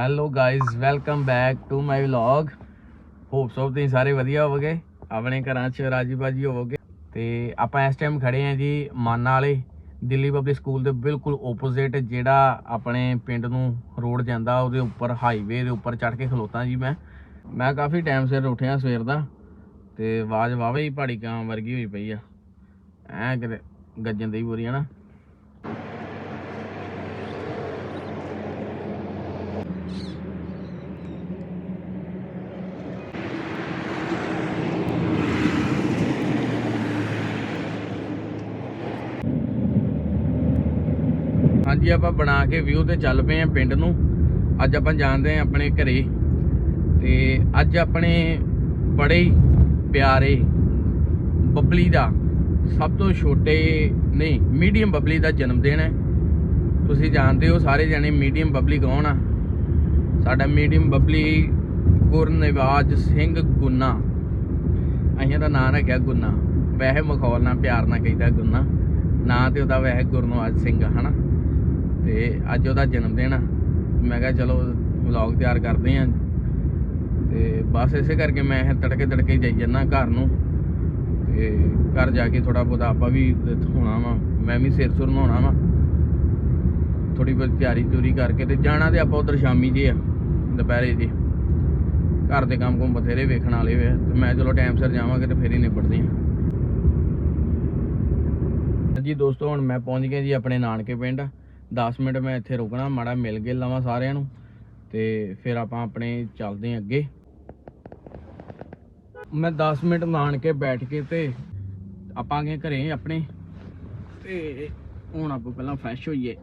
Hello guys welcome back to my vlog hope ਤੁਸੀਂ ਸਾਰੇ ਵਧੀਆ ਹੋਵੋਗੇ। ਆਪਣੇ ਘਰਾਂ 'ਚ ਰਾਜੀ ਬਾਜੀ ਹੋਵੋਗੇ। ਤੇ ਆਪਾਂ ਇਸ ਟਾਈਮ ਖੜੇ ਆਂ ਜੀ ਮਾਨਾ ਵਾਲੇ, ਦਿੱਲੀ ਪਬਲਿਕ ਸਕੂਲ ਦੇ ਬਿਲਕੁਲ ਓਪੋਜ਼ਿਟ ਜਿਹੜਾ ਆਪਣੇ ਪਿੰਡ ਨੂੰ ਰੋਡ ਜਾਂਦਾ, ਉਹਦੇ ਉੱਪਰ ਹਾਈਵੇ ਦੇ ਉੱਪਰ ਚੜ ਕੇ ਖਲੋਤਾ ਜੀ ਮੈਂ। ਮੈਂ ਕਾਫੀ ਟਾਈਮ ਸਿਰ ਉੱਠਿਆ ਸਵੇਰ ਦਾ, ਤੇ ਆਵਾਜ਼ ਵਾਵੇ ਹੀ ਪਹਾੜੀ ਕਾਂ ਵਰਗੀ ਹੋਈ ਪਈ ਆ। ਐ ਕਿਤੇ ਗੱਜਣ ਦੀ ਬੁਰੀ ਹੈ ਨਾ ਜੀ, ਆਪਾਂ ਬਣਾ ਕੇ ਵਿਊ ਤੇ ਚੱਲ ਪਏ ਆ ਪਿੰਡ ਨੂੰ। ਅੱਜ ਆਪਾਂ ਜਾਂਦੇ ਆ ਆਪਣੇ ਘਰੇ। ਤੇ ਅੱਜ ਆਪਣੇ ਬੜੇ ਹੀ ਪਿਆਰੇ ਬੱਬਲੀ ਦਾ ਸਭ ਤੋਂ ਛੋਟੇ, ਨਹੀਂ, ਮੀਡੀਅਮ ਬੱਬਲੀ ਦਾ ਜਨਮ ਦਿਨ ਹੈ। ਤੁਸੀਂ ਜਾਣਦੇ ਹੋ ਸਾਰੇ ਜਣੇ ਮੀਡੀਅਮ ਬੱਬਲੀ ਕੌਣ ਆ? ਸਾਡਾ ਮੀਡੀਅਮ ਬੱਬਲੀ ਗੁਰਨਿਵਾਜ ਸਿੰਘ ਗੁੰਨਾ। ਅਸੀਂ ਉਹਦਾ ਨਾਂ ਰੱਖਿਆ ਗੁੰਨਾ। ਵੈਸੇ ਮਖੌਲ ਨਾਲ ਪਿਆਰ ਨਾਲ ਕਹਿੰਦਾ ਗੁੰਨਾ। ਨਾਂ ਤੇ ਉਹਦਾ ਵੈਸੇ ਗੁਰਨਵਾਜ ਸਿੰਘ ਆ, ਹਨਾ? ਤੇ ਅੱਜ ਉਹਦਾ ਜਨਮ ਦਿਨ ਆ। ਮੈਂ ਕਿਹਾ ਚਲੋ ਵਲੌਗ ਤਿਆਰ ਕਰਦੇ ਆਂ। ਤੇ ਬਸ ਇਸੇ ਕਰਕੇ ਮੈਂ ਇਹ ਤੜਕੇ ਤੜਕੇ ਜਾਈ ਜਾਂਦਾ ਘਰ ਨੂੰ। ਤੇ ਘਰ ਜਾ ਕੇ ਥੋੜਾ ਬਹੁਤਾ ਆਪਾਂ ਵੀ ਹੋਣਾ ਵਾ। ਮੈਂ ਵੀ ਸਿਰ ਸੁਰ ਨਹਾਉਣਾ ਵਾ। ਥੋੜੀ ਬਹੁਤ ਤਿਆਰੀ ਤਿਉਰੀ ਕਰਕੇ ਤੇ ਜਾਣਾ ਤੇ ਆਪਾਂ ਉਧਰ ਸ਼ਾਮੀ ਜੇ ਆ, ਦੁਪਹਿਰੇ ਜੇ। ਘਰ ਦੇ ਕੰਮ ਕੁਮ ਬਥੇਰੇ ਵੇਖਣ ਵਾਲੇ ਵੇ ਤੇ ਮੈਂ ਚਲੋ ਟਾਈਮ ਸਿਰ ਜਾਵਾਂਗੇ ਤੇ ਫੇਰ ਹੀ ਨਿਪਟਦੇ ਆ। ਜੀ ਦੋਸਤੋ, ਹੁਣ ਮੈਂ ਪਹੁੰਚ ਗਿਆ ਜੀ ਆਪਣੇ ਨਾਨਕੇ ਪਿੰਡ। 10 ਮਿੰਟ ਮੈਂ ਇੱਥੇ ਰੁਕਣਾ, ਮਾੜਾ ਮਿਲ ਗਿਲ ਲਵਾਂ ਸਾਰਿਆਂ ਨੂੰ, ਤੇ ਫਿਰ ਆਪਾਂ ਆਪਣੇ ਚੱਲਦੇ ਆਂ ਅੱਗੇ। ਮੈਂ 10 ਮਿੰਟ ਨਾਨਕੇ ਬੈਠ ਕੇ ਤੇ ਆਪਾਂ ਗਏ ਘਰੇ ਆਪਣੇ, ਤੇ ਹੁਣ ਆਪਾਂ ਪਹਿਲਾਂ ਫਰੈਸ਼ ਹੋਈਏ।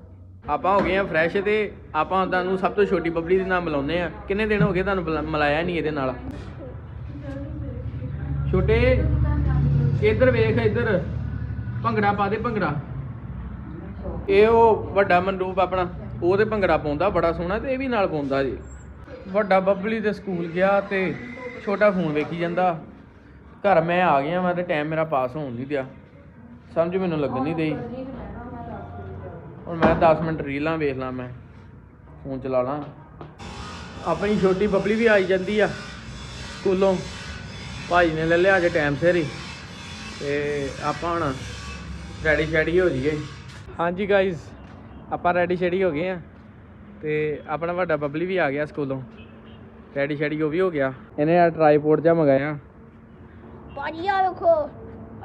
ਆਪਾਂ ਹੋ ਗਏ ਆ ਫਰੈਸ਼ ਤੇ ਆਪਾਂ ਤੁਹਾਨੂੰ ਸਭ ਤੋਂ ਛੋਟੀ ਬੱਬਲੀ ਦੇ ਨਾਲ ਮਿਲਾਉਂਦੇ ਆ। ਕਿੰਨੇ ਦਿਨ ਹੋ ਗਏ ਤੁਹਾਨੂੰ ਬੁਲਾ- ਮਿਲਾਇਆ ਨਹੀਂ ਇਹਦੇ ਨਾਲ? ਛੋਟੇ, ਇੱਧਰ ਵੇਖ, ਇੱਧਰ। ਭੰਗੜਾ ਪਾ ਦੇ ਭੰਗੜਾ। ਇਹ ਉਹ ਵੱਡਾ ਮਨਰੂਪ ਆਪਣਾ ਉਹ ਤੇ ਭੰਗੜਾ ਪਾਉਂਦਾ, ਬੜਾ ਸੋਹਣਾ ਤੇ ਇਹ ਵੀ ਨਾਲ ਪਾਉਂਦਾ ਜੀ। ਵੱਡਾ ਬੱਬਲੀ ਤੇ ਸਕੂਲ ਗਿਆ ਤੇ ਛੋਟਾ ਫੋਨ ਵੇਖੀ ਜਾਂਦਾ। ਘਰ ਮੈਂ ਆ ਗਿਆ ਮੈਂ ਤੇ ਟਾਈਮ ਮੇਰਾ ਪਾਸ ਹੋਣ ਨਹੀਂ ਦਿਆ। ਸਮਝ ਮੈਨੂੰ ਲੱਗਣ ਨਹੀਂ ਦੇਈ। ਹੁਣ ਮੈਂ 10 ਮਿੰਟ ਰੀਲਾਂ ਵੇਖ ਲਾਂ ਮੈਂ, ਫੋਨ ਚਲਾ ਲਾਂ। ਆਪਣੀ ਛੋਟੀ ਬੱਬਲੀ ਵੀ ਆਈ ਜਾਂਦੀ ਆ ਸਕੂਲੋਂ। ਭਾਈ ਨੇ ਲੈ ਲਿਆ ਅੱਜ ਟਾਈਮ ਸਿਰ ਹੀ। ਤੇ ਆਪਾਂ ਹੁਣ ਰੈਡੀ ਸ਼ੈਡੀ ਹੋ ਜਾਈਏ। ਹਾਂਜੀ ਗਾਇਜ਼ ਆਪਾਂ ਰੈਡੀ ਸ਼ੈਡੀ ਹੋ ਗਏ ਆ ਤੇ ਆਪਣਾ ਵੱਡਾ ਬੱਬਲੀ ਵੀ ਆ ਗਿਆ ਸਕੂਲੋਂ। ਰੈਡੀ ਸ਼ੈਡੀ ਉਹ ਵੀ ਹੋ ਗਿਆ। ਇਹਨੇ ਆ ਟ੍ਰਾਈਪੋਡ ਜਿਹਾ ਮੰਗਾਇਆ। ਭਾਜੀ ਆ ਵੇਖੋ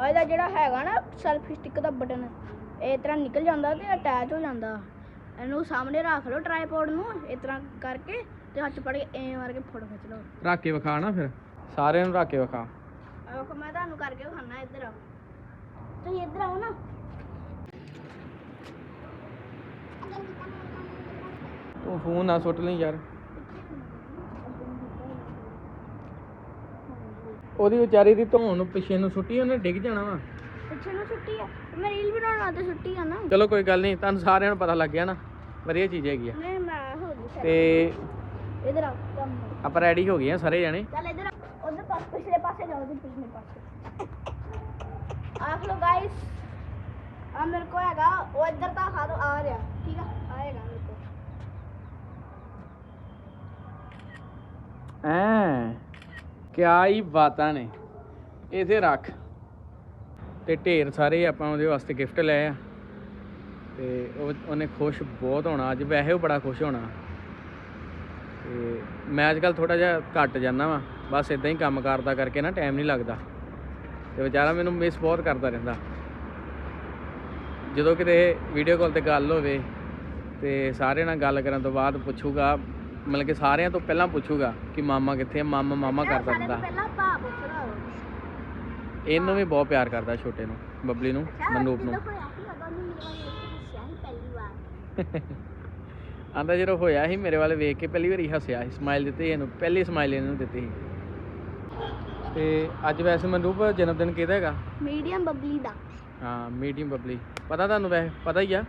ਇਹਦਾ ਜਿਹੜਾ ਹੈਗਾ ਨਾ ਸੈਲਫੀ ਸਟਿਕ ਦਾ ਬਟਨ ਇਹ ਤਰ੍ਹਾਂ ਨਿਕਲ ਜਾਂਦਾ ਤੇ ਅਟੈਚ ਹੋ ਜਾਂਦਾ। ਇਹਨੂੰ ਸਾਹਮਣੇ ਰੱਖ ਲਓ ਟ੍ਰਾਈਪੋਡ ਨੂੰ ਇਸ ਤਰ੍ਹਾਂ ਕਰਕੇ ਤੇ ਹੱਥ ਪੜ ਕੇ ਐਂ ਮਾਰ ਕੇ ਫੋਟੋ ਖਿੱਚ ਲਓ। ਰੱਖ ਕੇ ਵਿਖਾ ਨਾ ਫਿਰ। ਸਾਰਿਆਂ ਨੂੰ ਰੱਖ ਕੇ ਵਿਖਾ। ਵੇਖੋ ਮੈਂ ਤੁਹਾਨੂੰ ਕਰਕੇ ਵਿਖਾਣਾ ਇੱਧਰ। ਆਓ ਤੁਸੀਂ ਇੱਧਰ ਆਓ ਨਾ। ਤੂੰ ਫੋਨ ਨਾ ਸੁੱਟ ਲਈ ਯਾਰ। ਉਹਦੀ ਵਿਚਾਰੀ ਦੀ ਧੌਣ ਨੂੰ ਪਿੱਛੇ ਨੂੰ ਸੁੱਟੀ ਉਹਨੇ ਡਿੱਗ ਜਾਣਾ ਵਾ। ਪਿੱਛੇ ਨੂੰ ਛੁੱਟੀ ਆ। ਮੈਂ ਰੀਲ ਬਣਾਉਣ ਵਾਸਤੇ ਛੁੱਟੀ ਆ ਨਾ। ਚਲੋ ਕੋਈ ਗੱਲ ਨਹੀਂ ਤੁਹਾਨੂੰ ਸਾਰਿਆਂ ਨੂੰ ਪਤਾ ਲੱਗ ਗਿਆ ਨਾ। ਵਧੀਆ ਚੀਜ਼ ਹੈਗੀ ਆ। ਨਹੀਂ ਮੈਂ ਹੋ ਗਈ। ਤੇ ਇੱਧਰ ਆਓ ਕੰਮ ਆਪਾਂ ਰੈਡੀ ਹੋ ਗਏ ਆ ਸਾਰੇ ਜਣੇ? ਚੱਲ ਇੱਧਰ। ਉਧਰ ਪਾਸ ਪਿਛਲੇ ਪਾਸੇ ਜਾਓ ਤੇ ਪਿਛਲੇ ਪਾਸੇ। ਆਖ ਲੋ ਗਾਇਸ ਆ ਮੇਰੇ ਕੋ ਹੈਗਾ ਉਹ ਇੱਧਰ ਤਾਂ ਖਾ ਦੋ ਆ ਰਿਹਾ ਠੀਕ ਆ ਆਏਗਾ ਮੇਰੇ ਕੋ ਐ ਕਿਆ ਹੀ ਬਾਤਾਂ ਨੇ। ਇਥੇ ਰੱਖ। ਤੇ ਢੇਰ ਸਾਰੇ ਆਪਾਂ ਉਹਦੇ ਵਾਸਤੇ ਗਿਫਟ ਲਏ ਆ। ਤੇ ਉਹ ਉਹਨੇ ਖੁਸ਼ ਬਹੁਤ ਹੋਣਾ। ਅੱਜ ਵੈਸੇ ਉਹ ਬੜਾ ਖੁਸ਼ ਹੋਣਾ। ਤੇ ਮੈਂ ਅੱਜ ਕੱਲ ਥੋੜਾ ਜਿਹਾ ਘੱਟ ਜਾਂਦਾ ਵਾਂ। ਬਸ ਇਦਾਂ ਹੀ ਕੰਮ ਕਰਦਾ ਕਰਕੇ ਨਾ ਟਾਈਮ ਨਹੀਂ ਲੱਗਦਾ। ਤੇ ਵਿਚਾਰਾ ਮੈਨੂੰ ਮਿਸ ਬਹੁਤ ਕਰਦਾ ਰਹਿੰਦਾ। ਜਦੋਂ ਕਿਤੇ ਵੀਡੀਓ ਕਾਲ ਤੇ ਗੱਲ ਹੋਵੇ ਤੇ ਸਾਰਿਆਂ ਨਾਲ ਗੱਲ ਕਰਨ ਤੋਂ ਬਾਅਦ ਪੁੱਛੂਗਾ ਮਤਲਬ ਕਿ ਸਾਰਿਆਂ ਤੋਂ ਪਹਿਲਾਂ ਪੁੱਛੂਗਾ ਕਿ ਮਾਮਾ ਕਿੱਥੇ ਆ ਮਾਮਾ ਮਾਮਾ ਕਰਦਾ ਸਾਰੇ ਰਹਿੰਦਾ ਤੋਂ ਪਹਿਲਾਂ ਭਾ ਪੁੱਛਣਾ ਇਹਨੂੰ ਵੀ ਬਹੁਤ ਪਿਆਰ ਕਰਦਾ ਛੋਟੇ ਨੂੰ ਬੱਬਲੀ ਨੂੰ ਮਨੂਪ ਨੂੰ। ਹੋਇਆ ਸੀ ਉਦੋਂ ਨੂੰ ਮੇਰੇ ਵਾਲੀ ਦੱਸਿਆ ਸੀ ਪਹਿਲੀ ਵਾਰ। ਆਂਦਾ ਜਦੋਂ ਹੋਇਆ ਸੀ ਮੇਰੇ ਵੱਲ ਵੇਖ ਕੇ ਪਹਿਲੀ ਵਾਰੀ ਹੱਸਿਆ ਸੀ ਸਮਾਈਲ ਦਿੱਤੀ ਇਹਨੂੰ ਪਹਿਲੀ ਸਮਾਈਲ ਇਹਨੂੰ ਦਿੱਤੀ ਸੀ। ਤੇ ਅੱਜ ਵੈਸੇ ਮਨੂਪ ਜਨਮ ਦਿਨ ਕਿਹਦਾ ਹੈਗਾ? ਮੀਡੀਅਮ ਬਬਲੀ ਦਾ। ਹਾਂ ਮੀਡੀਅਮ ਬੱਬਲੀ। ਪਤਾ ਤੁਹਾਨੂੰ ਵੈਸੇ ਪਤਾ ਹੀ ਆ?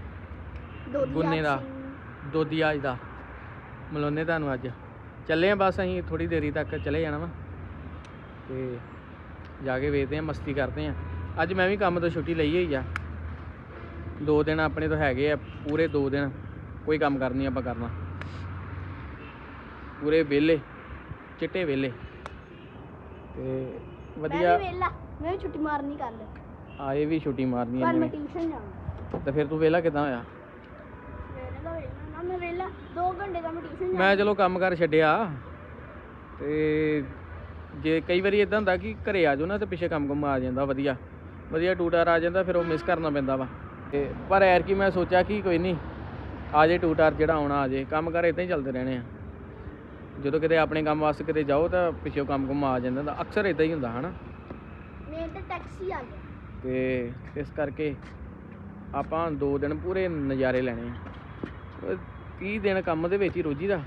ਦੋਦੀ ਗੁੰਨੇ ਦਾ। ਦੋਦੀ ਅੱਜ ਦਾ। ਮਲੋਨੇ ਤੁਹਾਨੂੰ ਅੱਜ। ਚੱਲੇ ਆ ਬਸ ਅਸੀਂ ਥੋੜੀ ਦੇਰੀ ਤੱਕ ਚਲੇ ਜਾਣਾ ਵਾ। ਤੇ ਜਾ ਕੇ ਵੇਖਦੇ ਆ ਮਸਤੀ ਕਰਦੇ ਆ। ਅੱਜ ਮੈਂ ਵੀ ਕੰਮ ਤੋਂ ਛੁੱਟੀ ਲਈ ਹੋਈ ਆ। ਦੋ ਦਿਨ ਆਪਣੇ ਤੋਂ ਹੈਗੇ ਆ ਪੂਰੇ ਦੋ ਦਿਨ। ਕੋਈ ਕੰਮ ਕਰਨੀ ਆਪਾਂ ਕਰਨਾ। ਪੂਰੇ ਵਿਹਲੇ ਚਿੱਟੇ ਵਿਹਲੇ। ਤੇ ਵਧੀਆ। ਵੇਲਾ ਮੈਂ ਵੀ ਛੁੱਟੀ ਮਾਰਨੀ ਕੱਲ ਆਏ ਵੀ ਛੁੱਟੀ ਮਾਰਨੀ ਪਰ ਮੈਂ ਟਿਊਸ਼ਨ ਜਾਣਾ। ਤੇ ਫਿਰ ਤੂੰ ਵਿਹਲਾ ਕਿਦਾਂ ਹੋਇਆ? ਮੈਂ ਵੇਲਾ 2 ਘੰਟੇ ਦਾ ਮੈਂ ਟਿਊਸ਼ਨ ਮੈਂ ਚਲੋ ਕੰਮ ਕਰ ਛੱਡਿਆ। ਤੇ ਜੇ ਕਈ ਵਾਰੀ ਇਦਾਂ ਹੁੰਦਾ ਕਿ ਘਰੇ ਆ ਜਾਓ ਨਾ ਤੇ ਪਿੱਛੇ ਕੰਮ ਕੰਮ ਆ ਜਾਂਦਾ ਵਧੀਆ। ਵਧੀਆ ਟੂਟਰ ਆ ਜਾਂਦਾ ਫਿਰ ਉਹ ਮਿਸ ਕਰਨਾ ਪੈਂਦਾ ਵਾ। ਤੇ ਪਰ ਐਰ ਕੀ ਮੈਂ ਸੋਚਿਆ ਕਿ ਕੋਈ ਨਹੀਂ ਆ ਜੇ ਟੂਟਰ ਜਿਹੜਾ ਆਉਣਾ ਆ ਜੇ। ਕੰਮ ਕਰ ਇਦਾਂ ਹੀ ਚੱਲਦੇ ਰਹਿਣੇ ਆ। ਜਦੋਂ ਕਿਤੇ ਆਪਣੇ ਕੰਮ ਵਾਸਤੇ ਕਿਤੇ ਜਾਓ ਤਾਂ ਪਿੱਛੇ ਕੰਮ ਕੰਮ ਆ ਜਾਂਦਾ ਤਾਂ ਅਕਸਰ ਇਦਾਂ ਹੀ ਹੁੰਦਾ ਹਨਾ? ਮੇਰੇ ਤੇ ਟੈਕਸੀ ਆ ਗਿਆ। ਤੇ ਇਸ ਕਰਕੇ ਆਪਾਂ ਦੋ ਦਿਨ ਪੂਰੇ ਨਜ਼ਾਰੇ ਲੈਣੇ ਆ। 30 ਦਿਨ ਕੰਮ ਦੇ ਵਿੱਚ ਹੀ ਰੋਜੀ ਦਾ।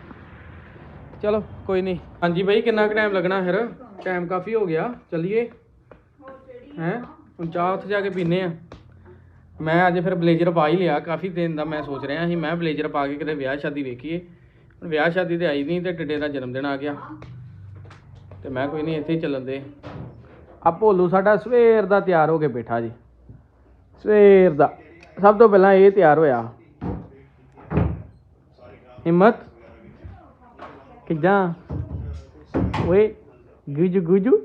ਚਲੋ, ਕੋਈ ਨਹੀਂ। ਹਾਂਜੀ ਬਾਈ, ਕਿੰਨਾ ਕੁ ਟਾਈਮ ਲੱਗਣਾ ਫਿਰ? ਟਾਈਮ ਕਾਫੀ ਹੋ ਗਿਆ। ਚੱਲੀਏ। ਹੈਂ? ਹੁਣ ਚਾਹ ਉੱਥੇ ਜਾ ਕੇ ਪੀਨੇ ਆ ਮੈਂ ਅੱਜ ਫਿਰ ਬਲੇਜ਼ਰ ਪਾ ਹੀ ਲਿਆ। ਕਾਫੀ ਦਿਨ ਦਾ ਮੈਂ ਸੋਚ ਰਿਹਾ ਸੀ, ਮੈਂ ਬਲੇਜ਼ਰ ਪਾ ਕੇ ਕਿਤੇ ਵਿਆਹ ਸ਼ਾਦੀ ਵੇਖੀਏ। ਹੁਣ ਵਿਆਹ ਸ਼ਾਦੀ ਤੇ ਆਈ ਨਹੀਂ ਤੇ ਟਿੱਡੇ ਦਾ ਜਨਮ ਦਿਨ ਆ ਗਿਆ। ਤੇ ਮੈਂ ਕੋਈ ਨਹੀਂ, ਇੱਥੇ ਹੀ ਚੱਲਣ ਦੇ। ਆ ਭੋਲੂ ਸਾਡਾ ਸਵੇਰ ਦਾ ਤਿਆਰ ਹੋ ਕੇ ਬੈਠਾ ਜੀ। ਸਵੇਰ ਦਾ। ਸਭ ਤੋਂ ਪਹਿਲਾਂ ਇਹ ਤਿਆਰ ਹੋਇਆ। ਹਿੰਮਤ ਕਿੱਦਾਂ ਓਏ ਗੁਜੂ ਗੁਜੂ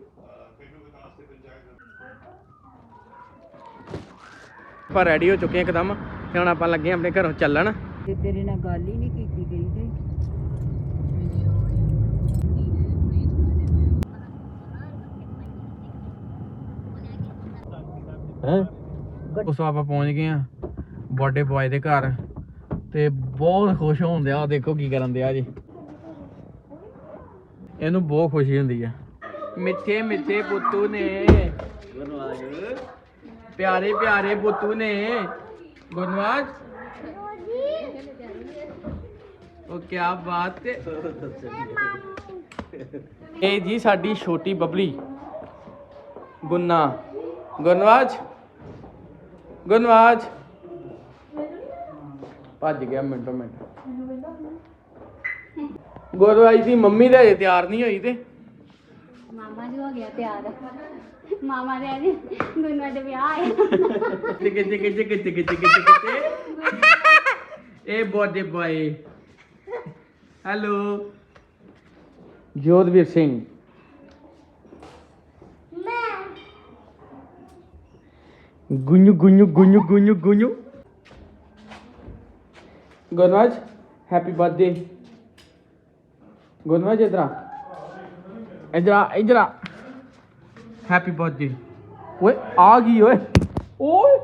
ਆਪਾਂ ਰੈਡੀ ਹੋ ਚੁੱਕੇ ਹਾਂ ਇੱਕਦਮ। ਤੇ ਹੁਣ ਆਪਾਂ ਲੱਗੇ ਹਾਂ ਆਪਣੇ ਘਰੋਂ ਚੱਲਣ। ਤੇ ਤੇਰੇ ਨਾਲ ਗੱਲ ਹੀ ਨਹੀਂ ਕੀਤੀ ਗਈ ਤੇ। ਹੈ? ਉਸ ਆਪਾਂ ਪਹੁੰਚ ਗਏ ਆ ਬਰਥਡੇ ਬॉय ਦੇ ਘਰ। ਤੇ ਬਹੁਤ ਖੁਸ਼ ਹੋਣ ਦਿਆ, ਦੇਖੋ ਕੀ ਕਰਨ ਦਿਆ ਜੀ। ਇਹਨੂੰ ਬਹੁਤ ਖੁਸ਼ੀ ਹੁੰਦੀ ਆ। ਮਿੱਠੇ ਮਿੱਠੇ ਪੁੱਤੂ ਨੇ। ਪਿਆਰੇ ਪਿਆਰੇ ਪੁੱਤੂ ਨੇ। ਗੁਰਨਵਾਜ। ਉਹ ਕੀ ਬਾਤ ਹੈ। ਇਹ ਜੀ ਸਾਡੀ ਛੋਟੀ ਬਬਲੀ। ਗੁੰਨਾ। ਗੁਰਨਵਾਜ। ਗੁਰਨਵਾਜ। ਭੱਜ ਗਿਆ ਮਿੰਟੋ ਮਿੰਟ। ਗੁਰਨਵਾਜ ਦੀ ਮੰਮੀ ਤਾਂ ਅਜੇ ਤਿਆਰ ਨਹੀਂ ਹੋਈ ਤੇ। ਮਾਮਾ ਜੀ ਹੋ ਗਿਆ ਤਿਆਰ। ਮਾਮਾ ਦੇ ਅੱਜ ਗੁੰਨਾ ਦੇ ਵਿਆਹ ਆਇਆ ਕਿੱਥੇ ਕਿੱਥੇ ਕਿੱਥੇ ਕਿੱਥੇ ਕਿੱਥੇ ਕਿੱਥੇ ਕਿੱਥੇ? ਇਹ birthday boy hello. Jodhveer Singh. Gunnu Gunnu Gunnu Gunnu Gunnu. Gurnawaz happy birthday Gurnawaz ਇਧਰ ਆ। ਇਧਰ ਆ ਇਧਰ ਆ। ਹੈਪੀ ਬਰਥਡੇ ਓਏ, ਆ ਗਈ, ਓਏ। ਓਏ।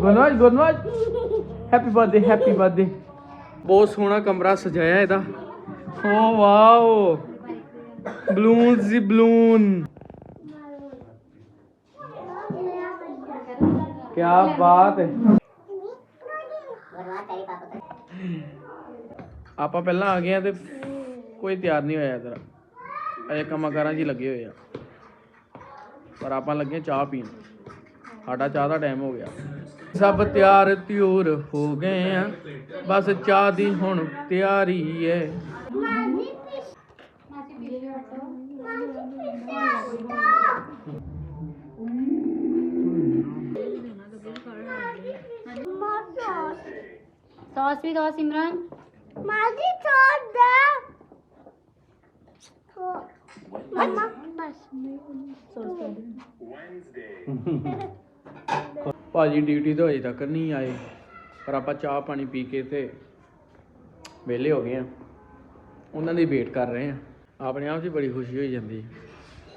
Gurnawaz Gurnawaz happy birthday happy birthday ਬਹੁਤ ਸੋਹਣਾ ਕਮਰਾ ਸਜਾਇਆ ਇਹਦਾ। ਓ ਵਾਓ। ਬਲੂਨਸ ਦੀ ਬਲੂਨ। ਕੀ ਬਾਤ ਹੈ। ਆਪਾਂ ਪਹਿਲਾਂ ਆ ਗਏ ਆ ਤੇ ਕੋਈ ਤਿਆਰ ਨਹੀਂ ਹੋਇਆ ਇਧਰ ਅਜੇ ਕੰਮਾਂ ਕਾਰਾਂ 'ਚ ਹੀ ਲੱਗੇ ਹੋਏ ਆ। ਪਰ ਆਪਾਂ ਲੱਗੇ ਚਾਹ ਪੀਣ। ਸਾਡਾ ਚਾਹ ਦਾ ਟਾਈਮ ਹੋ ਗਿਆ। ਸਭ ਤਿਆਰ ਤਿਉਰ ਹੋ ਗਏ ਆ। ਬਸ ਚਾਹ ਦੀ ਹੁਣ ਤਿਆਰੀ ਹੈ ਸੌਸ ਵੀ ਦੋ ਸਿਮਰਨ ਮਾਜੀ ਸੌਸ ਦਾ ਮਮਾ ਬਸ ਸੌਸ ਭਾਜੀ ਡਿਊਟੀ ਤੋਂ ਅਜੇ ਤੱਕ ਨਹੀਂ ਆਏ ਪਰ ਆਪਾਂ ਚਾਹ ਪਾਣੀ ਪੀ ਕੇ ਤੇ ਵਿਹਲੇ ਹੋ ਗਏ ਆ। ਉਹਨਾਂ ਦੀ ਵੇਟ ਕਰ ਰਹੇ ਆ। ਆਪਣੇ ਆਪ 'ਚ ਬੜੀ ਖੁਸ਼ੀ ਹੋਈ ਜਾਂਦੀ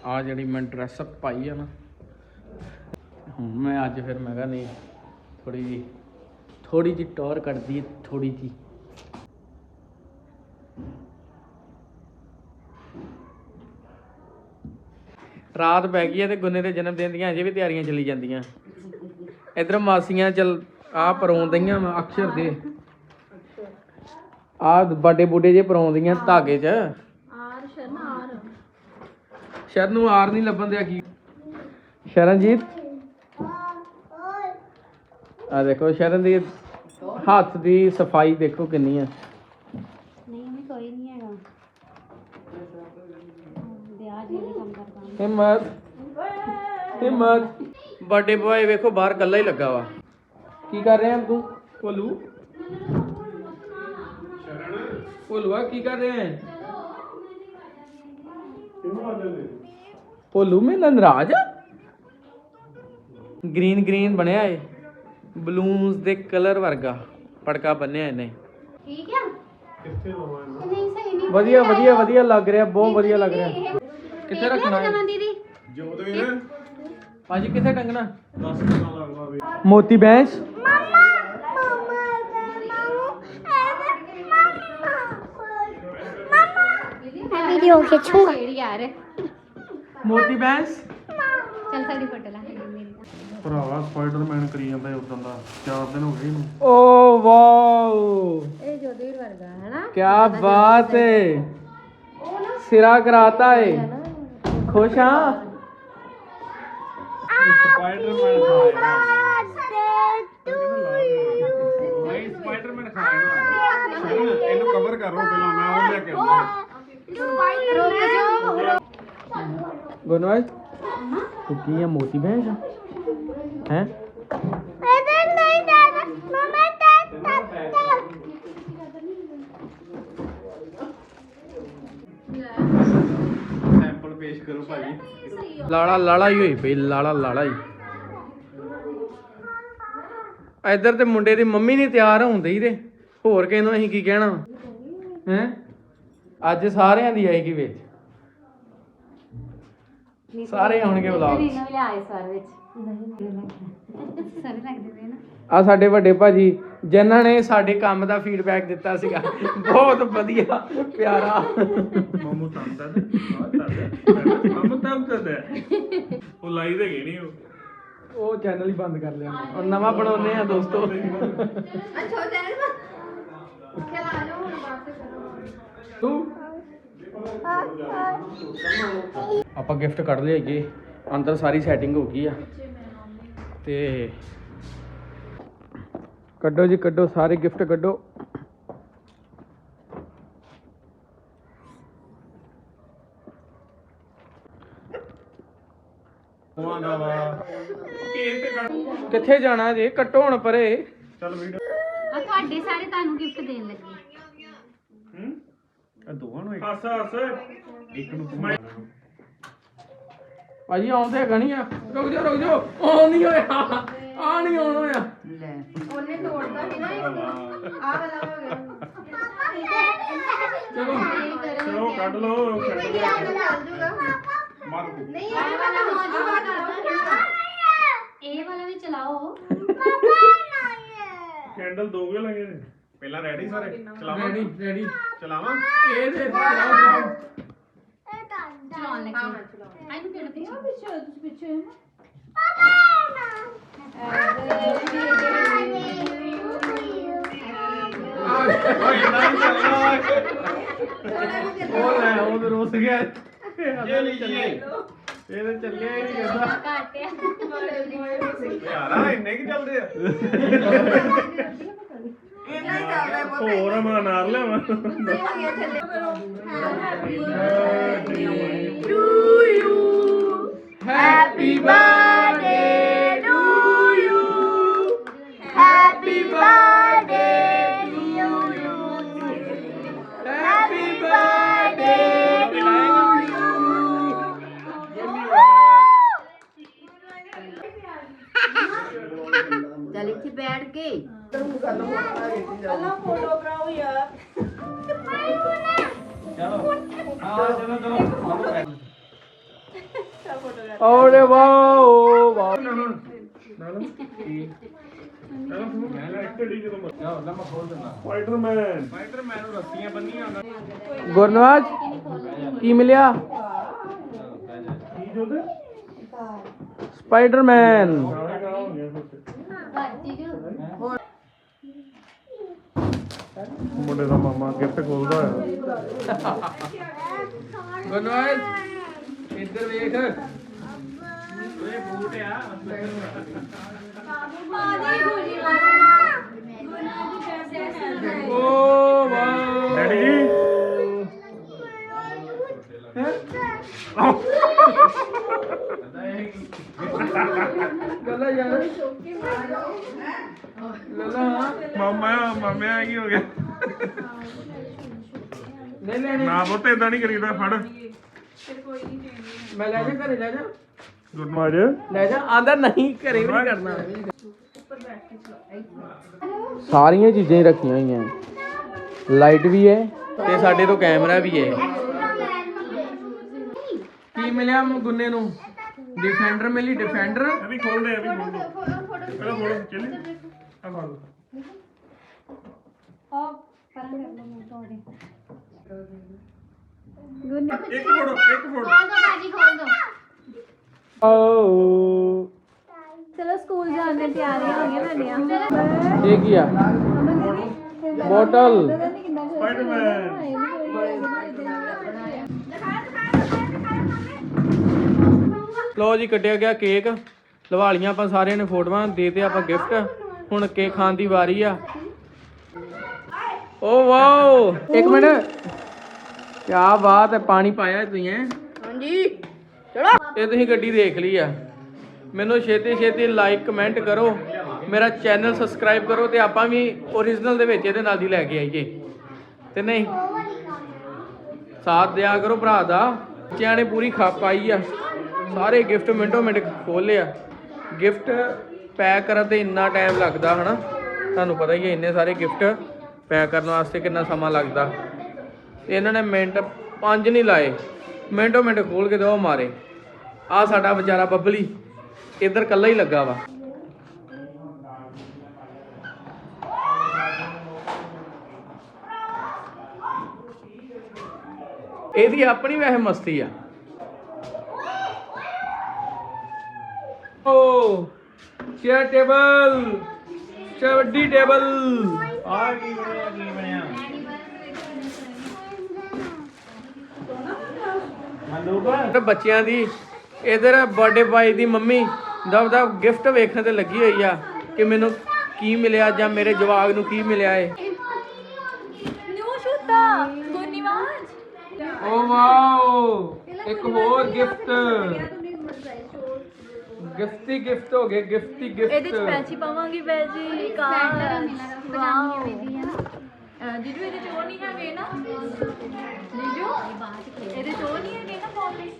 ਆ। ਜਿਹੜੀ ਮੈਂ ਡਰੈਸ ਪਾਈ ਆ ਨਾ ਹੁਣ ਮੈਂ ਅੱਜ ਫਿਰ ਮੈਂ ਕਿਹਾ ਨਹੀਂ ਥੋੜੀ ਜੀ ਥੋੜੀ ਜੀ ਟੌਰ ਕੱਢਦੀ ਥੋੜੀ ਜੀ ਰਾਤ ਪੈ ਗਈ ਹੈ ਤੇ ਗੁੰਨੇ ਦੇ ਜਨਮ ਦਿਨ ਦੀਆਂ ਅਜੇ ਵੀ ਤਿਆਰੀਆਂ ਚੱਲੀ ਜਾਂਦੀਆਂ। ਇਧਰ ਮਾਸੀਆਂ ਚਲ ਆ ਪਰੋਂਦੀਆਂ ਅਕਸ਼ਰ ਦੇ। ਆ ਵੱਡੇ ਬੁੱਢੇ ਜੇ ਪਰੋਂਦੀਆਂ ਧਾਗੇ 'ਚ। ਆਰ ਸ਼ਰਨ ਆਰ। ਸ਼ਰਨ ਨੂੰ ਆਰ ਨਹੀਂ ਲੱਭਣ ਦਿਆ ਕੀ? ਸ਼ਰਨਜੀਤ? ਆ ਦੇਖੋ ਸ਼ਰਨ ਦੀ ਹੱਥ ਦੀ ਸਫ਼ਾਈ ਦੇਖੋ ਕਿੰਨੀ ਆ। ਨਹੀਂ ਵੀ ਕੋਈ ਨਹੀਂ ਹੈਗਾ। ਵਿਆਹ ਜੀ ਕੰਮ ਕਰਦਾ ਹਿੰਮਤ ਹਿੰਮਤ। ਬਰਥਡੇ ਬॉय ਵੇਖੋ ਬਾਹਰ ਕੱਲਾ ਹੀ ਲੱਗਾ ਵਾ। ਕੀ ਕਰ ਰਿਹਾ ਤੂੰ? ਕੋਲੂ ਭੋਲੂਆ ਕੀ ਕਰ ਰਹੇ ਹੈ? ਭੋਲੂ ਮੈਂ ਨੰਦਰਾਜ ਗ੍ਰੀਨ ਗ੍ਰੀਨ ਬਣਿਆ ਏ ਬਲੂਨਸ ਦੇ ਕਲਰ ਵਰਗਾ ਪੜਕਾ ਬੰਨਿਆ ਇਹਨੇ। ਠੀਕ ਆ? ਨਹੀਂ ਸਹੀ ਨਹੀਂ ਵਧੀਆ ਵਧੀਆ ਵਧੀਆ ਲੱਗ ਰਿਹਾ ਬਹੁਤ ਵਧੀਆ ਲੱਗ ਰਿਹਾ। ਕਿੱਥੇ ਰੱਖਣਾ ਹੈ ਦੀਦੀ? ਭਾਜੀ ਕਿੱਥੇ ਟੰਗਣਾ? ਮੋਤੀ ਬੈਂਸ? ਵੀਡੀਓ ਖਿੱਚੂਗਾ ਯਾਰ ਮੋਤੀ ਬੈਂਸ ਚੱਲ ਸਾਡੀ ਫੋਟੋ ਭਰਾਵਾ ਸਪਾਈਡਰਮੈਨ ਕਰੀ ਜਾਂਦਾ ਹੈ ਉਦੋਂ ਦਾ 4 ਦਿਨ ਹੋ ਗਏ ਇਹਨੂੰ। ਓ ਵਾਓ। ਇਹ ਜੋਧਵੀਰ ਵਰਗਾ ਹੈ ਨਾ ਕੀ ਬਾਤ ਹੈ ਸਿਰਾ ਕਰਾਤਾ ਏ। ਖੁਸ਼ ਹਾਂ ਸਪਾਈਡਰਮੈਨ ਨਹੀਂ ਸਪਾਈਡਰਮੈਨ ਖਾਏਗਾ ਇਹਨੂੰ ਕਵਰ ਕਰ ਪਹਿਲਾਂ ਮੈਂ ਉਹ ਲੈ ਕੇ ਆਉਂਦਾ। ਗੁਰਨਵਾਜ ਤੂੰ ਕੀ ਹੈ ਮੋਤੀ ਬੈਂਸ ਹੈ ਸੈਂਪਲ ਪੇਸ਼ ਕਰੋ ਭਾਜੀ। ਲਾਲਾ ਲਾਲਾ ਹੀ ਹੋਈ ਪਈ ਲਾਲਾ ਲਾਲਾ ਹੀ। ਇੱਧਰ ਤੇ ਮੁੰਡੇ ਦੀ ਮੰਮੀ ਨਹੀਂ ਤਿਆਰ ਹੁੰਦੀ ਹੀ ਤੇ। ਹੋਰ ਕਿਸ ਨੂੰ ਅਸੀਂ ਕੀ ਕਹਿਣਾ? ਹੈ? ਅੱਜ ਸਾਰਿਆਂ ਦੀ ਆਏਗੀ ਵਿੱਚ? ਸਾਰੇ ਆਉਣਗੇ ਵਲੌਗ ਰੀਨਾ ਵੀ ਲਿਆ ਇਸ ਵਾਰ ਵਿੱਚ। ਸਾਰੇ ਲੱਗਦੇ ਨੇ ਨਾ ਆ ਸਾਡੇ ਵੱਡੇ ਭਾਜੀ ਜਿਨ੍ਹਾਂ ਨੇ ਸਾਡੇ ਕੰਮ ਦਾ ਫੀਡਬੈਕ ਦਿੱਤਾ ਸੀਗਾ। ਬਹੁਤ ਵਧੀਆ ਪਿਆਰਾ। ਮਾਮੂ ਤੰਦਾ ਤੇ ਮਾਮੂ ਤੰਦਾ ਤੇ ਉਹ ਲਾਈ ਦੇ ਗਏ ਨਹੀਂ ਉਹ। ਉਹ ਚੈਨਲ ਹੀ ਬੰਦ ਕਰ ਲਿਆ। ਔਰ ਨਵਾਂ ਬਣਾਉਨੇ ਆ ਦੋਸਤੋ। ਤੂੰ? ਆਪਾਂ ਗਿਫਟ ਕੱਢ ਲਿਆ ਅੱਗੇ ਅੰਦਰ ਸਾਰੀ ਸੈਟਿੰਗ ਹੋ ਗਈ ਆ। ਤੇ ਕੱਢੋ ਜੀ ਕੱਢੋ ਸਾਰੇ ਗਿਫਟ ਕੱਢੋ। ਕਿੱਥੇ ਜਾਣਾ ਜੇ? ਕੱਟੋ ਹੁਣ ਪਰੇ। ਚੱਲ ਵੀਡੀਓ ਆ ਤੁਹਾਡੇ ਸਾਰੇ ਤੁਹਾਨੂੰ ਗਿਫਟ ਦੇਣ ਲੱਗੀ। ਹੂੰ? ਇਹ ਦੋਵਾਂ ਨੂੰ ਹੱਸ ਹੱਸ। ਇੱਕ ਨੂੰ ਭਾਜੀ ਆਉਂਦੇ ਹੈਗਾ ਨਹੀਂ ਆ। ਰੁਕ ਜਾ ਰੁਕ ਜਾ ਉਹ ਨਹੀਂ ਹੋਇਆ। ਆ ਨਹੀਂ ਆਉਣ ਹੋਇਆ। ਚਲੋ। ਚਲੋ ਕੱਢ ਲਓ ਮਾਰ ਦੋ ਇਹ ਵਾਲਾ ਵੀ ਚਲਾਓ। ਕੈਂਡਲ ਦੋਗੇ ਲੱਗੇ ਨੇ। ਪਹਿਲਾਂ ਰੈਡੀ ਸਾਰੇ? ਚਲਾਵਾਂ? ਰੈਡੀ ਰੈਡੀ ਚਲਾਵਾਂ? ਇਹ ਦੇ। ਚਲਾਉਣ ਲੱਗੀ। ਆਈ ਨੂੰ ਕਿਹੜਾ ਪਿੱਛੇ ਪਿੱਛੇ ਓਏ ਉਹ ਲੈ ਉਹ ਤੇ ਰੁੱਸ ਗਿਆ ਇਹ ਲਈ ਚੱਲੇ ਇਹ ਤੇ ਚੱਲਿਆ ਹੀ ਨਹੀਂ ਕਹਿੰਦਾ ਯਾਰਾ ਇੰਨੇ ਕੀ ਚੱਲਦੇ ਆ ਹੋਰ ਆ, ਮੈਂ ਨਾਰ ਲਿਆਵਾਂ happy to you Happy birthday to you. Happy birthday to you. Happy birthday to you. चल इथे बैठ गई फोटो बनाओ यार चलो हाँ चलो चलो ਸਪਾਈਡਰਮੈਨ। ਨੂੰ ਰੱਸੀਆਂ ਬੰਨੀਆਂ ਹੁੰਦਾ ਗੁਰਨਵਾਜ ਕੀ ਮਿਲਿਆ? ਕੀ ਜੋਦੇ ਸਪਾਈਡਰਮੈਨ। ਕਾਲੇ ਕਾਲਾ ਹੋ ਗਿਆ ਮੁੰਡੇ ਦਾ ਮਾਮਾ ਗਿਫਟ ਖੋਲਦਾ ਹੋਇਆ ਗੁਰਨਵਾਜ ਇੱਧਰ ਵੇਖ। ਇਹ ਬੂਟ ਆ ਓ ਵਾਓ ਡੈਡੀ ਯਾਰ। ਲੱਲਾ ਮਾਮਾ ਮਾਮਾ ਕੀ ਹੋ ਗਿਆ ਨਹੀਂ ਨਾ ਪੁੱਤ ਇਦਾਂ ਨਹੀਂ ਕਰੀਦਾ ਫੜ। ਮੈਂ ਲੈ ਜਾ ਘਰੇ ਲੈ ਜਾ। ਗੁੱਡ ਮਾਰ ਲੈ ਜਾ ਆਂਦਾ ਨਹੀਂ ਘਰੇ ਵੀ ਨਹੀਂ ਕਰਨਾ। ਸਾਰੀਆਂ ਚੀਜ਼ਾਂ ਹੀ ਰੱਖੀਆਂ ਹੋਈਆਂ। ਲਾਈਟ ਵੀ ਹੈ ਤੇ ਸਾਡੇ ਤੋਂ ਕੈਮਰਾ ਵੀ ਹੈ। ਕੀ ਮਿਲਿਆ ਗੁੰਨੇ ਨੂੰ? ਡਿਫੈਂਡਰ ਮਿਲੀ ਡਿਫੈਂਡਰ ਵੀ ਖੋਲ ਦੇ ਵੀ ਖੋਲ ਦੇ ਪਹਿਲਾਂ ਫੋਟੋ ਖਿੱਚ ਲੈ ਆ ਫੜ ਲਓ। ਇੱਕ ਫੋਟੋ ਇੱਕ ਫੋਟੋ ਭਾਜੀ ਖੋਲ ਦੋ ਓ ਚਲੋ ਸਕੂਲ ਜਾਣ ਦੀਆਂ ਤਿਆਰੀਆਂ ਹੋ ਗਈਆਂ ਸਾਡੀਆਂ ਇਹ ਕੀ ਆ? ਬੋਟਲ। ਲੋ ਜੀ ਕੱਟਿਆ ਗਿਆ ਕੇਕ। ਲਵਾ ਲੀਆਂ ਆਪਾਂ ਸਾਰਿਆਂ ਨੇ ਫੋਟੋਆਂ ਦੇ ਤੇ ਆਪਾਂ ਗਿਫਟ ਹੁਣ ਕੇਕ ਖਾਣ ਦੀ ਵਾਰੀ ਆ। ਓ ਵਾਓ ਇੱਕ ਮਿੰਟ। ਕੀ ਬਾਤ ਹੈ ਪਾਣੀ ਪਾਇਆ ਤੁਸੀਂ ਹੈ? ਹਾਂਜੀ। ਚਲੋ। ਇਹ ਤੁਸੀਂ ਗੱਡੀ ਦੇਖ ਲਈ ਆ। ਮੈਨੂੰ ਛੇਤੀ ਛੇਤੀ ਲਾਈਕ ਕਮੈਂਟ ਕਰੋ। ਮੇਰਾ ਚੈਨਲ ਸਬਸਕ੍ਰਾਈਬ ਕਰੋ ਤੇ ਆਪਾਂ ਵੀ ਓਰੀਜਨਲ ਦੇ ਵਿੱਚ ਇਹਦੇ ਨਾਲ ਦੀ ਲੈ ਕੇ ਆਈਏ। ਤੇ ਨਹੀਂ, ਸਾਥ ਦਿਆ ਕਰੋ ਭਰਾ ਦਾ। ਬੱਚਿਆਂ ਨੇ ਪੂਰੀ ਖੱਪ ਪਾਈ ਆ। ਸਾਰੇ ਗਿਫਟ ਮਿੰਟੋ ਮਿੰਟ ਖੋਲ ਆ। ਗਿਫਟ ਪੈਕ ਕਰਨ ਤੇ ਇੰਨਾ ਟਾਈਮ ਲੱਗਦਾ ਹਨਾ। ਤੁਹਾਨੂੰ ਪਤਾ ਹੀ ਹੈ ਇੰਨੇ ਸਾਰੇ ਗਿਫਟ ਪੈਕ ਕਰਨ ਵਾਸਤੇ ਕਿੰਨਾ ਸਮਾਂ ਲੱਗਦਾ। ਤੇ ਇਹਨਾਂ ਨੇ ਮਿੰਟ ਪੰਜ ਨਹੀਂ ਲਾਏ। ਮਿੰਟੋ ਮਿੰਟ ਖੋਲ ਕੇ ਦੋ ਮਾਰੇ। ਆ ਸਾਡਾ ਵਿਚਾਰਾ ਬੱਬਲੀ ਇੱਧਰ ਕੱਲਾ ਹੀ ਲੱਗਾ ਵਾ। ਇਹਦੀ ਆਪਣੀ ਵੈਸੇ ਮਸਤੀ ਆ। ਓ ਚੇਅਰ ਟੇਬਲ ਚਵੱਡੀ ਟੇਬਲ। ਆ ਕੀ ਬਣਿਆ ਕੀ ਬਣਿਆ? ਤੇ ਬੱਚਿਆਂ ਦੀ ਇਧਰ ਬਰਥਡੇ ਬਾਈ ਦੀ ਮੰਮੀ ਦਬ ਦਬ ਗਿਫਟ ਵੇਖਣ ਤੇ ਲੱਗੀ ਹੋਈ ਆ ਕਿ ਮੈਨੂੰ ਕੀ ਮਿਲਿਆ ਜਾਂ ਮੇਰੇ ਜਵਾਗ ਨੂੰ ਕੀ ਮਿਲਿਆ ਏ। ਨਿਊ ਸ਼ੂਟਾ ਗੁਨੀਵਾਜ। ਓ ਵਾਓ ਇੱਕ ਹੋਰ ਗਿਫਟ ਗਿਫਟੀ ਗਿਫਟ ਹੋ ਗਏ ਗਿਫਟੀ ਇਹਦੇ ਚ ਗਿਫਟ ਪੈਚੀ ਪਾਵਾਂਗੀ ਵੈਜੀ ਕਾਰ ਵਾਓ। ਜੀਜੂ ਇਹਦੇ ਚ ਉਹ ਨਹੀਂ ਹੈਗੇ ਨਾ। ਜੀਜੂ ਇਹਦੇ ਚ ਉਹ ਨਹੀਂ ਹੈਗੇ ਨਾ ਪਾਉਂਦੇ।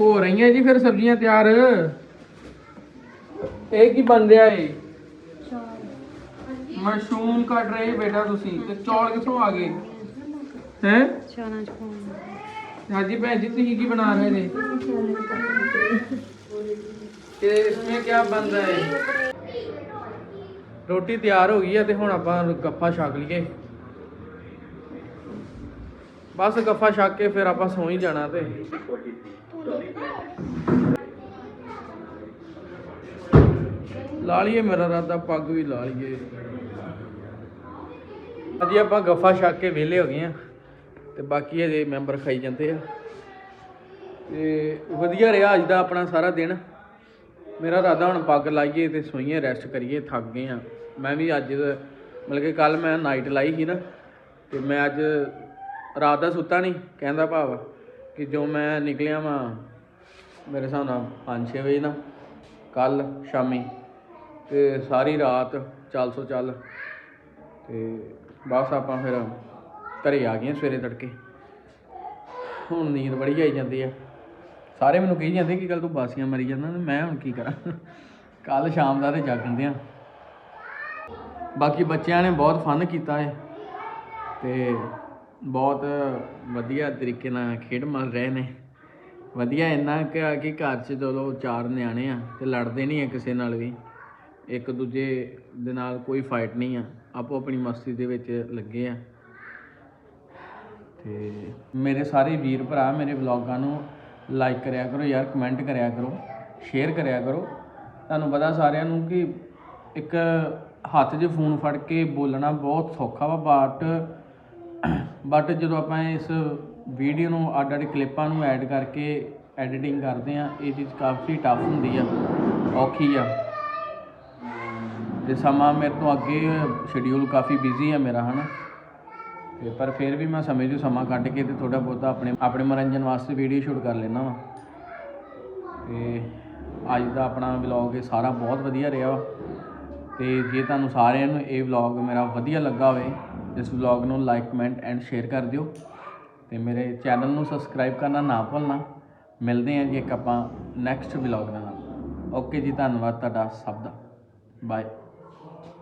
ਹੋ ਰਹੀਆਂ ਜੀ ਫਿਰ ਸਬਜ਼ੀਆਂ ਤਿਆਰ। ਇਹ ਕੀ ਬਣ ਰਿਹਾ ਏ? ਮਸ਼ਰੂਮ ਕੱਟ ਰਹੇ ਬੇਟਾ ਤੁਸੀਂ ਤੇ ਚੌਲ ਕਿੱਥੋਂ ਆ ਗਏ? ਹੈ? ਚੌਲਾਂ ਚ ਪਾਉਣਾ। ਹਾਂਜੀ ਭੈਣ ਜੀ ਕੀ ਬਣਾ ਰਹੇ ਨੇ? ਤੇ ਰੋਟੀ ਤਿਆਰ ਹੋ ਗਈ ਹੈ ਤੇ ਹੁਣ ਆਪਾਂ ਗੱਫਾ ਛਕ ਲਈਏ। ਬਸ ਗੱਫਾ ਛਕ ਕੇ ਫਿਰ ਆਪਾਂ ਸੌਂ ਹੀ ਜਾਣਾ ਤੇ। ਲਾ ਲਈਏ, ਮੇਰਾ ਰਾਦਾ ਪੱਗ ਵੀ ਲਾ ਲਈਏ। ਅੱਜ ਆਪਾਂ ਗੱਫਾ ਛਕ ਕੇ ਵਿਹਲੇ ਹੋ ਗਏ ਆ ਤੇ ਬਾਕੀ ਇਹਦੇ ਮੈਂਬਰ ਖਾਈ ਜਾਂਦੇ ਆ। ਤੇ ਵਧੀਆ ਰਿਹਾ ਅੱਜ ਦਾ ਆਪਣਾ ਸਾਰਾ ਦਿਨ। ਮੇਰਾ ਰਾਦਾ ਹੁਣ ਪੱਗ ਲਾਈਏ ਤੇ ਸੋਈਏ ਰੈਸਟ ਕਰੀਏ, ਥੱਕ ਗਏ ਆ। ਮੈਂ ਵੀ ਅੱਜ ਮਤਲਬ ਕਿ ਕੱਲ ਮੈਂ ਨਾਈਟ ਲਾਈ ਸੀ ਨਾ, ਤੇ ਮੈਂ ਅੱਜ ਰਾਤ ਦਾ ਸੁੱਤਾ ਨਹੀਂ, ਕਹਿੰਦਾ ਭਾਵ ਕਿ ਜੋ ਮੈਂ ਨਿਕਲਿਆ ਵਾਂ ਮੇਰੇ ਹਿਸਾਬ ਨਾਲ 5-6 ਵਜੇ ਨਾ ਕੱਲ ਸ਼ਾਮੀ ਤੇ ਸਾਰੀ ਰਾਤ ਚੱਲ ਸੋ ਚੱਲ ਤੇ ਬਸ ਆਪਾਂ ਫਿਰ ਘਰੇ ਆ ਗਏ ਸਵੇਰੇ ਤੜਕੇ। ਹੁਣ ਨੀਂਦ ਬੜੀ ਆਈ ਜਾਂਦੀ ਆ। ਸਾਰੇ ਮੈਨੂੰ ਕਹੀ ਜਾਂਦੇ ਕਿ ਕੱਲ ਤੂੰ ਬਾਸੀਆਂ ਮਰੀ ਜਾਂਦਾ ਮੈਂ ਹੁਣ ਕੀ ਕਰਾਂ? ਕੱਲ ਸ਼ਾਮ ਦਾ ਤੇ ਜਾਗਣ ਦਿਆਂ। ਬਾਕੀ ਬੱਚਿਆਂ ਨੇ ਬਹੁਤ ਫਨ ਕੀਤਾ ਹੈ ਤੇ ਬਹੁਤ ਵਧੀਆ ਤਰੀਕੇ ਨਾਲ ਖੇਡ ਮਲ ਰਹੇ ਨੇ। ਵਧੀਆ ਇੰਨਾ ਕਿ ਕਿ ਘਰ 'ਚ ਚਲੋ ਚਾਰ ਨਿਆਣੇ ਆ ਤੇ ਲੜਦੇ ਨਹੀਂ ਆ ਕਿਸੇ ਨਾਲ ਵੀ। ਇੱਕ ਦੂਜੇ ਦੇ ਨਾਲ ਕੋਈ ਫਾਈਟ ਨਹੀਂ ਆ। ਆਪੋ ਆਪਣੀ ਮਸਤੀ ਦੇ ਵਿੱਚ ਲੱਗੇ ਆ। ਤੇ ਮੇਰੇ ਸਾਰੇ ਵੀਰ ਭਰਾ, ਮੇਰੇ ਵਲੌਗਾਂ ਨੂੰ ਲਾਈਕ ਕਰਿਆ ਕਰੋ ਯਾਰ ਕਮੈਂਟ ਕਰਿਆ ਕਰੋ ਸ਼ੇਅਰ ਕਰਿਆ ਕਰੋ। ਤੁਹਾਨੂੰ ਪਤਾ ਸਾਰਿਆਂ ਨੂੰ ਕਿ ਇੱਕ ਹੱਥ 'ਚ ਫੋਨ ਫੜ ਕੇ ਬੋਲਣਾ ਬਹੁਤ ਸੌਖਾ ਵਾ ਬਟ ਬਟ ਜਦੋਂ ਆਪਾਂ ਇਸ ਵੀਡੀਓ ਨੂੰ ਅੱਡ ਅੱਡ ਕਲਿੱਪਾਂ ਨੂੰ ਐਡ ਕਰਕੇ ਐਡੀਟਿੰਗ ਕਰਦੇ ਆ ਇਹ ਚੀਜ਼ ਕਾਫੀ ਟਫ ਹੁੰਦੀ ਆ, ਔਖੀ ਆ। ਤੇ ਸਮਾਂ ਮੇਰੇ ਤੋਂ ਅੱਗੇ ਸ਼ਡਿਊਲ ਕਾਫੀ ਬਿਜ਼ੀ ਆ ਮੇਰਾ, ਹਨਾ? ਤੇ ਪਰ ਫਿਰ ਵੀ ਮੈਂ ਸਮੇਂ 'ਚੋਂ ਸਮਾਂ ਕੱਢ ਕੇ ਤੇ ਥੋੜਾ ਬਹੁਤਾ ਆਪਣੇ ਆਪਣੇ ਮਨੋਰੰਜਨ ਵਾਸਤੇ ਵੀਡੀਓ ਸ਼ੂਟ ਕਰ ਲੈਣਾ ਵਾ। ਤੇ ਅੱਜ ਦਾ ਆਪਣਾ ਵਲੌਗ ਇਹ ਸਾਰਾ ਬਹੁਤ ਵਧੀਆ ਰਿਹਾ ਵਾ। ਤੇ ਜੇ ਤੁਹਾਨੂੰ ਸਾਰਿਆਂ ਨੂੰ ਇਹ ਵਲੌਗ ਮੇਰਾ ਵਧੀਆ ਲੱਗਾ ਹੋਵੇ ਇਸ ਵਲੌਗ ਨੂੰ ਲਾਈਕ ਕਮੈਂਟ ਐਂਡ ਸ਼ੇਅਰ ਕਰ ਦਿਓ। ਤੇ ਮੇਰੇ ਚੈਨਲ ਨੂੰ ਸਬਸਕ੍ਰਾਈਬ ਕਰਨਾ ਨਾ ਭੁੱਲਣਾ। ਮਿਲਦੇ ਹਾਂ ਜੀ ਇੱਕ ਆਪਾਂ ਨੈਕਸਟ ਵਲੌਗ ਦੇ ਨਾਲ। ਓਕੇ ਜੀ, ਧੰਨਵਾਦ ਤੁਹਾਡਾ ਸਭ ਦਾ। ਬਾਏ